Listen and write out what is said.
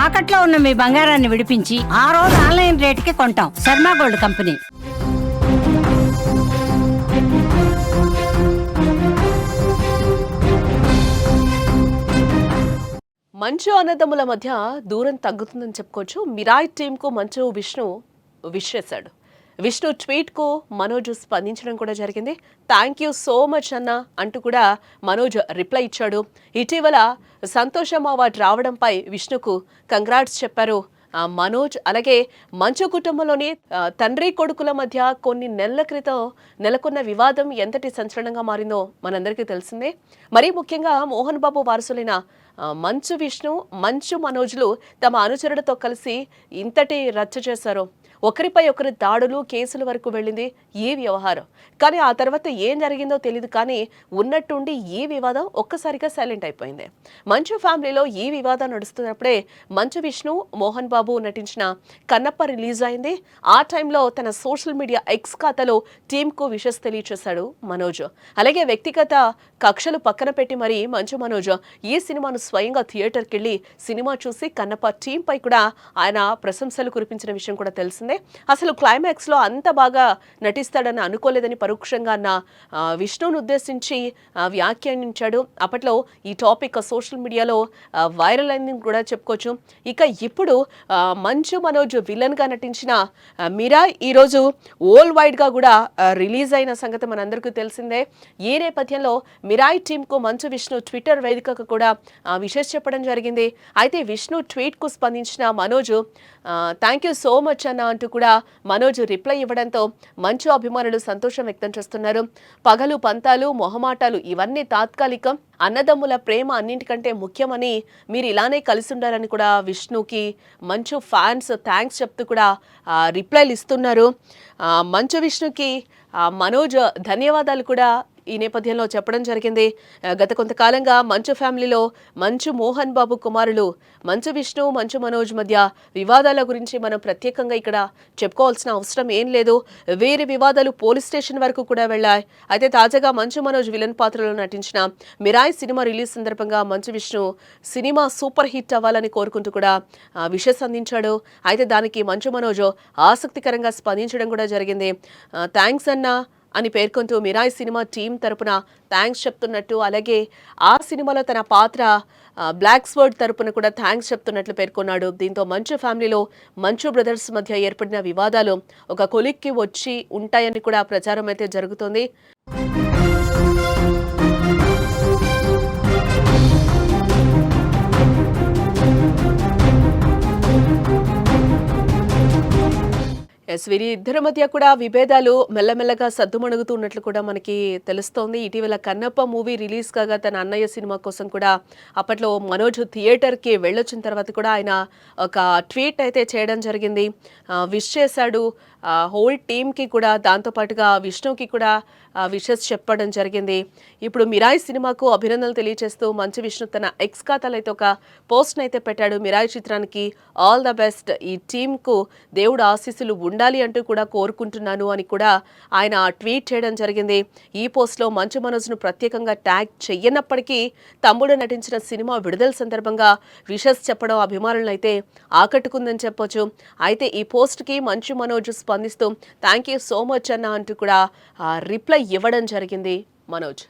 తాకట్లో ఉన్న మీ బంగారాన్ని విడిపించి ఆ రోజు ఆన్లైన్ రేటుకి కొంటాం. Sharma gold company. మంచు అన్నదమ్ముల మధ్య దూరం తగ్గుతుందని చెప్పుకోవచ్చు. మిరాయి టీంకు మంచు విష్ణు విష్ చేశాడు. విష్ణు ట్వీట్కు మనోజ్ స్పందించడం కూడా జరిగింది. థ్యాంక్ యూ సో మచ్ అన్న అంటూ కూడా మనోజ్ రిప్లై ఇచ్చాడు. ఇటీవల సంతోషం అవార్డు రావడంపై విష్ణుకు కంగ్రాట్స్ చెప్పారు. మనోజ్ అలాగే మంచు కుటుంబంలోని తండ్రి కొడుకుల మధ్య కొన్ని నెలల క్రితం నెలకొన్న వివాదం ఎంతటి సంచలనంగా మారిందో మనందరికీ తెలిసిందే. మరీ ముఖ్యంగా మోహన్ బాబు వారసులైన మంచు విష్ణు మంచు మనోజ్లు తమ అనుచరులతో కలిసి ఇంతటి రచ్చ చేశారు. ఒకరిపై ఒకరి దాడులు కేసుల వరకు వెళ్ళింది ఈ వ్యవహారం. కానీ ఆ తర్వాత ఏం జరిగిందో తెలియదు కానీ ఉన్నట్టుండి ఈ వివాదం ఒక్కసారిగా సైలెంట్ అయిపోయింది. మంచు ఫ్యామిలీలో ఈ వివాదం నడుస్తున్నప్పుడే మంచు విష్ణు మోహన్ బాబు నటించిన కన్నప్ప రిలీజ్ అయింది. ఆ టైంలో తన సోషల్ మీడియా ఎక్స్ ఖాతాలో టీంకు విషస్ తెలియచేశాడు మనోజ్. అలాగే వ్యక్తిగత కక్షలు పక్కన పెట్టి మరి మంచు మనోజ్ ఈ సినిమాను స్వయంగా థియేటర్కి వెళ్ళి సినిమా చూసి కన్నప్ప టీంపై కూడా ఆయన ప్రశంసలు కురిపించిన విషయం కూడా తెలిసిందే. అసలు క్లైమాక్స్లో అంత బాగా నటిస్తాడని అనుకోలేదని పరోక్షంగా అన్న ఆ, విష్ణువును ఉద్దేశించి వ్యాఖ్యానించాడు. అప్పట్లో ఈ టాపిక్ సోషల్ మీడియాలో వైరల్ అయింది కూడా చెప్పుకోవచ్చు. ఇక ఇప్పుడు మంచు మనోజ్ విలన్గా నటించిన మీరా ఈరోజు ఓల్ వైడ్గా కూడా రిలీజ్ అయిన సంగతి మనందరికీ తెలిసిందే. ఈ నేపథ్యంలో మిరాయ్ టీంకు మంచు విష్ణు ట్విట్టర్ వేదికకు కూడా విషెస్ చెప్పడం జరిగింది. అయితే విష్ణు ట్వీట్కు స్పందించిన Manoj thank you so much అన్న అంటూ కూడా మనోజ్ రిప్లై ఇవ్వడంతో మంచు అభిమానులు సంతోషం వ్యక్తం చేస్తున్నారు. పగలు పంతాలు మొహమాటాలు ఇవన్నీ తాత్కాలికం. అన్నదమ్ముల ప్రేమ అన్నింటికంటే ముఖ్యమని మీరు ఇలానే కలిసి ఉండాలని కూడా విష్ణుకి మంచు ఫ్యాన్స్ థ్యాంక్స్ చెప్తూ కూడా రిప్లైలు ఇస్తున్నారు. మంచు విష్ణుకి మనోజ్ ధన్యవాదాలు కూడా ఈ నేపథ్యంలో చెప్పడం జరిగింది. గత కొంతకాలంగా మంచు ఫ్యామిలీలో మంచు మోహన్ బాబు కుమారులు మంచు విష్ణు మంచు మనోజ్ మధ్య వివాదాల గురించి మనం ప్రత్యేకంగా ఇక్కడ చెప్పుకోవాల్సిన అవసరం ఏం లేదు. వేరే వివాదాలు పోలీస్ స్టేషన్ వరకు కూడా వెళ్ళాయి. అయితే తాజాగా మంచు మనోజ్ విలన్ పాత్రలో నటించిన మిరాయ్ సినిమా రిలీజ్ సందర్భంగా Manchu Vishnu cinema super hit అవ్వాలని కోరుకుంటూ కూడా విషస్ అందించాడు. అయితే దానికి మంచు మనోజ్ ఆసక్తికరంగా స్పందించడం కూడా జరిగింది. థ్యాంక్స్ అన్నా అని పేర్కొంటూ మిరాయ్ సినిమా టీం తరపున థ్యాంక్స్ చెప్తున్నట్టు అలాగే ఆ సినిమాలో తన పాత్ర బ్లాక్ స్వర్డ్ తరపున కూడా థ్యాంక్స్ చెప్తున్నట్లు పేర్కొన్నాడు. దీంతో మంచు ఫ్యామిలీలో మంచు బ్రదర్స్ మధ్య ఏర్పడిన వివాదాలు ఒక కొలిక్కి వచ్చి ఉంటాయని కూడా ప్రచారం అయితే జరుగుతోంది. ఎస్ వీరి ఇద్దరి మధ్య కూడా విభేదాలు మెల్లమెల్లగా సద్దుమణుగుతున్నట్లు కూడా మనకి తెలుస్తోంది. ఇటీవల కన్నప్ప మూవీ రిలీజ్ కాగా తన అన్నయ్య సినిమా కోసం కూడా అప్పట్లో మనోజ్ థియేటర్కి వెళ్ళొచ్చిన తర్వాత కూడా ఆయన ఒక ట్వీట్ అయితే చేయడం జరిగింది. విష్ చేశాడు. హోల్ టీమ్కి కూడా దాంతోపాటుగా విష్ణుకి కూడా విషెస్ చెప్పడం జరిగింది. ఇప్పుడు మిరాయ్ సినిమాకు అభినందనలు తెలియజేస్తూ మంచు విష్ణు తన ఎక్స్ ఖాతాలో అయితే ఒక పోస్ట్ని అయితే పెట్టాడు. మిరాయ్ చిత్రానికి ఆల్ ద బెస్ట్ ఈ టీంకు దేవుడు ఆశీస్సులు ఉండాలి అంటూ కూడా కోరుకుంటున్నాను అని కూడా ఆయన ట్వీట్ చేయడం జరిగింది. ఈ పోస్ట్లో మంచు మనోజ్ను ప్రత్యేకంగా ట్యాగ్ చెయ్యనప్పటికీ తమ్ముడు నటించిన సినిమా విడుదల సందర్భంగా విషస్ చెప్పడం అభిమానులను అయితే ఆకట్టుకుందని చెప్పొచ్చు. అయితే ఈ పోస్ట్కి మంచు మనోజ్ స్పందిస్తూ థ్యాంక్ యూ సో మచ్ అన్న అంటూ కూడా రిప్లై ఇవ్వడం జరిగింది మనోజ్.